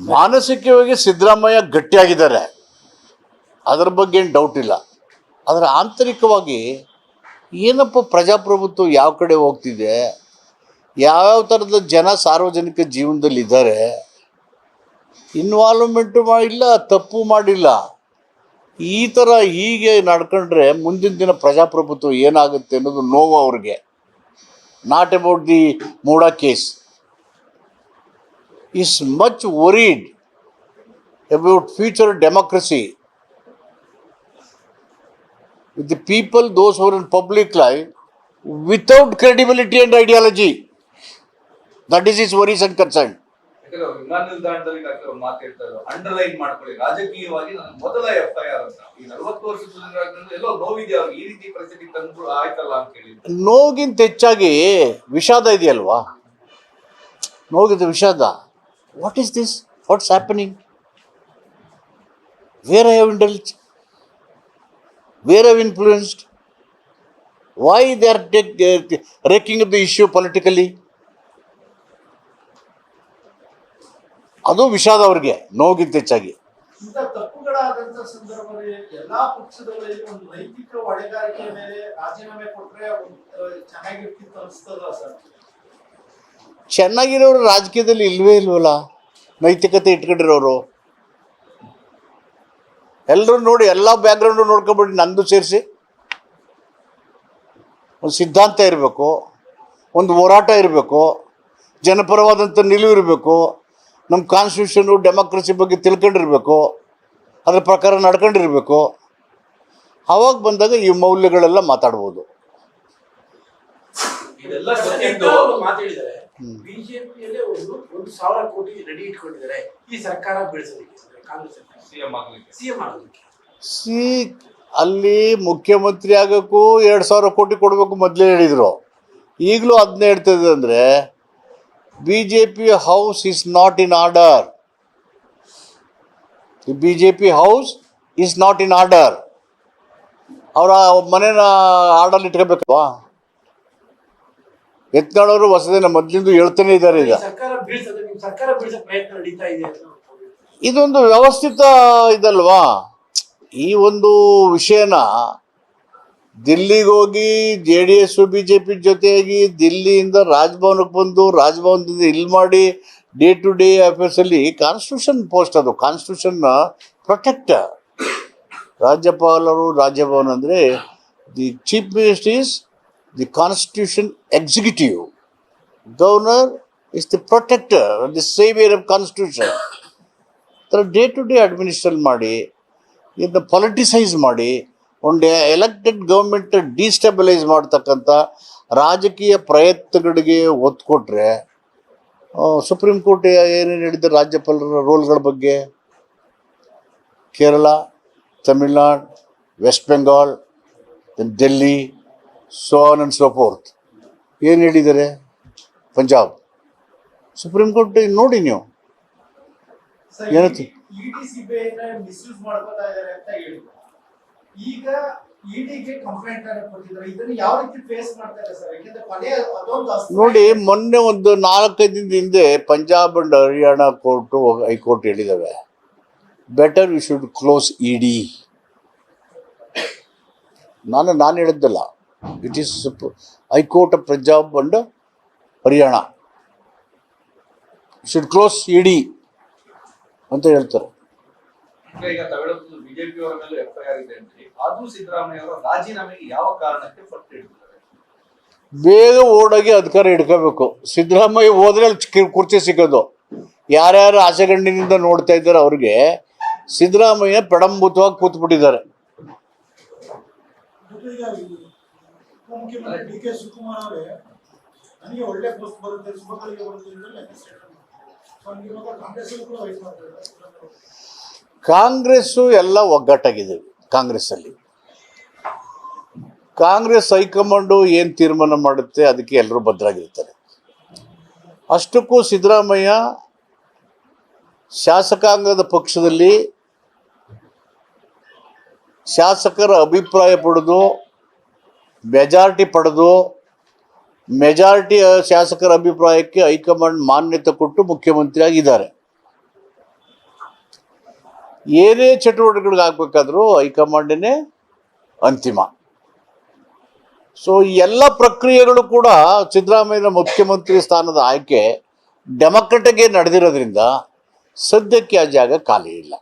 ಮಾನಸಿಕವಾಗಿ ಸಿದ್ದರಾಮಯ್ಯ ಗಟ್ಟಿಯಾಗಿದ್ದಾರೆ. ಅದರ ಬಗ್ಗೆ ಏನು ಡೌಟ್ ಇಲ್ಲ. ಆದರೆ ಆಂತರಿಕವಾಗಿ ಏನಪ್ಪ ಪ್ರಜಾಪ್ರಭುತ್ವ ಯಾವ ಕಡೆ ಹೋಗ್ತಿದೆ? ಯಾವ್ಯಾವ ಥರದ ಜನ ಸಾರ್ವಜನಿಕ ಜೀವನದಲ್ಲಿ ಇದ್ದಾರೆ? ಇನ್ವಾಲ್ವ್ಮೆಂಟು ಮಾಡಿಲ್ಲ, ತಪ್ಪು ಮಾಡಿಲ್ಲ. ಈ ಥರ ಹೀಗೆ ನಡ್ಕೊಂಡ್ರೆ ಮುಂದಿನ ದಿನ ಪ್ರಜಾಪ್ರಭುತ್ವ ಏನಾಗುತ್ತೆ ಅನ್ನೋದು ನೋವು ಅವ್ರಿಗೆ. Not about the MUDA case is much worried about future democracy. With the people, those who are in public life, without credibility and ideology. That is his worries and concern. ವಿಮಾನ ನಿಲ್ದಾಣದಲ್ಲಿ ಡಾಕ್ಟರ್ ಮಾತಾಡ್ತಾರೆ underline ಮಾಡ್ಕೊಳ್ಳಿ ರಾಜಕೀಯವಾಗಿ ನನ್ನ ಮೊದಲ F I R ಅಂತ ಈ ನಲವತ್ತು ವರ್ಷದ ಎಲ್ಲೋ ನೋವಿದೆ ಅವ್ರಿಗೆ ಈ ರೀತಿ ಪರಿಸ್ಥಿತಿ ತಂದು ಆಯ್ತಲ್ಲ ಅಂತ ಹೇಳಿ ನೋಗಿಂತ ಹೆಚ್ಚಾಗಿ ವಿಷಾದ ಇದೆಯಲ್ವಾ ನೋಗಿದ ವಿಷಾದ what is this what's happening where I have indulge where have influenced why they are take raking the issue politically ಅದು ವಿಷಾದ ಅವ್ರಿಗೆ ನೋಗಿಂತ ಹೆಚ್ಚಾಗಿ. ನೈತಿಕ ಹೊಣೆಗಾರಿಕೆ ಮೇಲೆ ರಾಜೀನಾಮೆ ಕೊಟ್ರೆ ಚೆನ್ನಾಗಿರ್ತಿತ್ತು ಅನಿಸ್ತದ ಸರ್? ಚೆನ್ನಾಗಿರೋರು ರಾಜಕೀಯದಲ್ಲಿ ಇಲ್ವೇ ಇಲ್ವಲ್ಲ? ನೈತಿಕತೆ ಇಟ್ಕೊಂಡಿರೋರು. ಎಲ್ಲರೂ ನೋಡಿ, ಎಲ್ಲ ಬ್ಯಾಕ್ಗ್ರೌಂಡು ನೋಡ್ಕೊಬಿಡಿ ನಂದು ಸೇರಿಸಿ. ಒಂದು ಸಿದ್ಧಾಂತ ಇರಬೇಕು, ಒಂದು ಹೋರಾಟ ಇರಬೇಕು, ಜನಪರವಾದಂಥ ನಿಲುವು ಇರಬೇಕು, ನಮ್ಮ ಕಾನ್ಸ್ಟಿಟ್ಯೂಷನು ಡೆಮೋಕ್ರಸಿ ಬಗ್ಗೆ ತಿಳ್ಕೊಂಡಿರ್ಬೇಕು, ಅದ್ರ ಪ್ರಕಾರ ನಡ್ಕೊಂಡಿರ್ಬೇಕು. ಅವಾಗ ಬಂದಾಗ ಈ ಮೌಲ್ಯಗಳೆಲ್ಲ ಮಾತಾಡ್ಬೋದು. ಬಿಜೆಪಿಯಲ್ಲೇ ಒಂದು ಒಂದು ಸಾವಿರ ಕೋಟಿ ರೆಡಿ ಇಟ್ಕೊಂಡಿದ್ದಾರೆ. ಈ ಸರ್ಕಾರ ಬೆಳೆಸೋದಕ್ಕೆ ಕಾಂಗ್ರೆಸ್ ಸರ್ಕಾರ. ಸಿಎಂ ಆಗಲಿಕ್ಕೆ. ಸಿಎಂ ಆಗಲಿಕ್ಕೆ. ಸಿ ಅಲ್ಲಿ ಮುಖ್ಯಮಂತ್ರಿ ಆಗೋಕ್ಕೂ ಎರಡು ಸಾವಿರ ಕೋಟಿ ಕೊಡಬೇಕು ಮೊದಲೇ ಹೇಳಿದರು. ಈಗಲೂ ಅದನ್ನ ಹೇಳ್ತಿದೆ ಅಂದರೆ B J P house is not in order B J P house is not in order ಅವರ ಮನೇನ ಆರ್ಡರ್ ಇಟ್ಕೋಬೇಕಲ್ವಾ? ಎತ್ಕೊಳ್ಳೋರು ಹೊಸದೇನ ಮೊದಲಿಂದ ಹೇಳ್ತಾನೆ ಇದ್ದಾರೆ ಈಗ. ಇದೊಂದು ವ್ಯವಸ್ಥಿತ ಇದಲ್ವಾ? ಈ ಒಂದು ವಿಷಯನ ದಿಲ್ಲಿಗೆ ಹೋಗಿ J D S B J P ಜೊತೆಯಾಗಿ ದಿಲ್ಲಿಯಿಂದ ರಾಜಭವನಕ್ಕೆ ಬಂದು ರಾಜಭವನದಿಂದ ಇಲ್ಲಿ ಮಾಡಿ ಡೇ ಟು ಡೇ ಅಫೇರ್ಸಲ್ಲಿ ಕಾನ್ಸ್ಟಿಟ್ಯೂಷನ್ ಪೋಸ್ಟ್ ಅದು. ಕಾನ್ಸ್ಟಿಟ್ಯೂಷನ್ನ ಪ್ರೊಟೆಕ್ಟ್ ರಾಜ್ಯಪಾಲರು ರಾಜ್ಯಭವನ ಅಂದರೆ the chief minister is the constitution executive governor is the protector the savior of constitution ಥರ ಡೇ ಟು ಡೇ ಅಡ್ಮಿನಿಸ್ಟ್ರೇಟ್ ಮಾಡಿ ಇದನ್ನ ಪೊಲಿಟಿಸೈಸ್ ಮಾಡಿ, ಒಂದು ಎಲೆಕ್ಟೆಡ್ ಗೌರ್ಮೆಂಟ್ ಡಿಸ್ಟೆಬಿಲೈಸ್ ಮಾಡ್ತಕ್ಕಂಥ ರಾಜಕೀಯ ಪ್ರಯತ್ನಗಳಿಗೆ ಒತ್ತು ಕೊಟ್ಟರೆ ಸುಪ್ರೀಂ ಕೋರ್ಟ್ ಏನೇನು ಹೇಳಿದೆ ರಾಜ್ಯಪಾಲರ ರೋಲ್ಗಳ ಬಗ್ಗೆ? Kerala, Tamil Nadu West Bengal Delhi so on and so fourth ಏನು ಹೇಳಿದ್ದಾರೆ? ಪಂಜಾಬ್. ಸುಪ್ರೀಂ ಕೋರ್ಟ್ ನೋಡಿ ನೀವು? ಏನತ್ತು ಈಗ ಅದೊಂದು ಅಸ್ತ್ರ ನೋಡಿ ಮೊನ್ನೆ ಒಂದು ನಾಲ್ಕೈದು ದಿನದ ಹಿಂದೆ Punjab and Haryana court high court ಹೇಳಿದಾವೆ. Better we should close E D ನಾನು ನಾನು ಹೇಳಿದ್ದಲ್ಲ. It is high court of Punjab and Haryana should close ED D ಅಂತ ಹೇಳ್ತಾರೆ. ಈಗ ತಮಿಳುನಾಡು ಬಿಜೆಪಿ ಅವರ ಮೇಲೆ ಎಫ್ ಇದೆ ಅಂತ ಹೇಳಿ. ಆದ್ರೂ ಸಿದ್ದರಾಮಯ್ಯ ಅವರ ರಾಜೀನಾಮೆಗೆ ಯಾವ ಕಾರಣಕ್ಕೆ ಪಟ್ಟು ಹಿಡಿದಿದ್ದಾರೆ? ಬೇಗ ಓಡೋಗಿ ಅಧಿಕಾರ ಹಿಡ್ಕೋಬೇಕು. ಸಿದ್ದರಾಮಯ್ಯ ಹೋದ್ರೆ ಅಲ್ಲಿ ಕುರ್ಚಿ ಸಿಗೋದು. ಯಾರ್ಯಾರು ಆಸೆಗಣ್ಣಿನಿಂದ ನೋಡ್ತಾ ಇದ್ದಾರೆ ಅವ್ರಿಗೆ ಸಿದ್ದರಾಮಯ್ಯ ಪ್ರಡಂಭೂತವಾಗಿ ಕೂತ್ಬಿಟ್ಟಿದ್ದಾರೆ. ಉಪಮುಖ್ಯಮಂತ್ರಿ ಡಿ ಕೆ ಶಿವಕುಮಾರ್ ಅವರೇ ನನಗೆ ಒಳ್ಳೆ ಪೋಸ್ಟ್ ಬರುತ್ತೆ ಬರುತ್ತೆ ಅಂತ ಲೆಕ್ಕ ಸ್ಟೇಟ್ಮೆಂಟ್ ಸೊ ನನಗೆ ಇವಾಗ ಕಾಂಗ್ರೆಸ್ ಅಲ್ಲಿ ಕಾಂಗ್ರೆಸ್ಸು ಎಲ್ಲ ಕಾಂಗ್ರೆಸ್ಸಲ್ಲಿ. ಕಾಂಗ್ರೆಸ್ ಹೈಕಮಾಂಡು ಏನು ತೀರ್ಮಾನ ಮಾಡುತ್ತೆ ಅದಕ್ಕೆ ಎಲ್ಲರೂ ಭದ್ರಾಗಿರ್ತಾರೆ. ಅಷ್ಟಕ್ಕೂ ಸಿದ್ದರಾಮಯ್ಯ ಶಾಸಕಾಂಗದ ಪಕ್ಷದಲ್ಲಿ ಶಾಸಕರ ಅಭಿಪ್ರಾಯ ಪಡೆದು ಮೆಜಾರಿಟಿ ಪಡೆದು ಮೆಜಾರಿಟಿ ಶಾಸಕರ ಅಭಿಪ್ರಾಯಕ್ಕೆ ಹೈಕಮಾಂಡ್ ಮಾನ್ಯತೆ ಕೊಟ್ಟು ಮುಖ್ಯಮಂತ್ರಿಯಾಗಿದ್ದಾರೆ. ಏನೇ ಚಟುವಟಿಕೆಗಳಿಗಾಗಬೇಕಾದ್ರೂ ಹೈಕಮಾಂಡನೇ ಅಂತಿಮ. ಸೊ ಎಲ್ಲ ಪ್ರಕ್ರಿಯೆಗಳು ಕೂಡ ಸಿದ್ದರಾಮಯ್ಯ ಮುಖ್ಯಮಂತ್ರಿ ಸ್ಥಾನದ ಆಯ್ಕೆ ಡೆಮೊಕ್ರೆಟಿಗೆ ನಡೆದಿರೋದ್ರಿಂದ ಸದ್ಯಕ್ಕೆ ಆ ಜಾಗ ಖಾಲಿ ಇಲ್ಲ.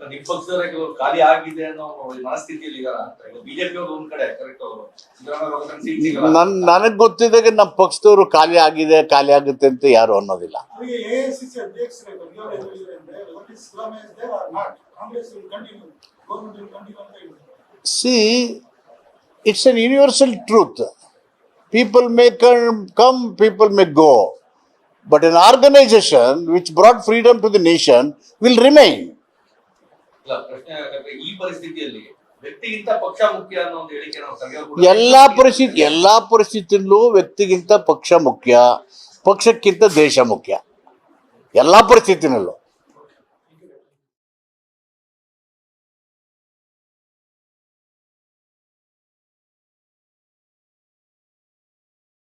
ನಿಮ್ ಪಕ್ಷದವರೇ ಕೆಲವರು ಖಾಲಿ ಆಗಿದೆ ಅನ್ನೋ ಮನಸ್ಥಿತಿಯಲ್ಲಿ ಬಿಜೆಪಿ ಅವರು ಒಂದ್ ಕಡೆ ಕರೆಕ್ಟ್ ಅವರು. ನನ್ ನನಗೆ ಗೊತ್ತಿದ್ದಾಗ ನಮ್ಮ ಪಕ್ಷದವರು ಖಾಲಿ ಆಗಿದೆ ಖಾಲಿ ಆಗುತ್ತೆ ಅಂತ ಯಾರು ಅನ್ನೋದಿಲ್ಲ. See it's an universal truth people may come people may go but an organisation which brought freedom to the nation will remain ಈ ಪರಿಸ್ಥಿತಿಯಲ್ಲಿ ವ್ಯಕ್ತಿಗಿಂತ ಪಕ್ಷ ಮುಖ್ಯ ಅನ್ನೋ ಒಂದು ಹೇಳಿಕೆ ನಾವು ತೆಗೆದುಕೊಂಡು ಎಲ್ಲಾ ಪರಿಸ್ಥಿತಿ ಎಲ್ಲಾ ಪರಿಸ್ಥಿತಿಯಲ್ಲೂ ವ್ಯಕ್ತಿಗಿಂತ ಪಕ್ಷ ಮುಖ್ಯ ಪಕ್ಷಕ್ಕಿಂತ ದೇಶ ಮುಖ್ಯ. ಎಲ್ಲಾ ಪರಿಸ್ಥಿತಿನಲ್ಲೂ.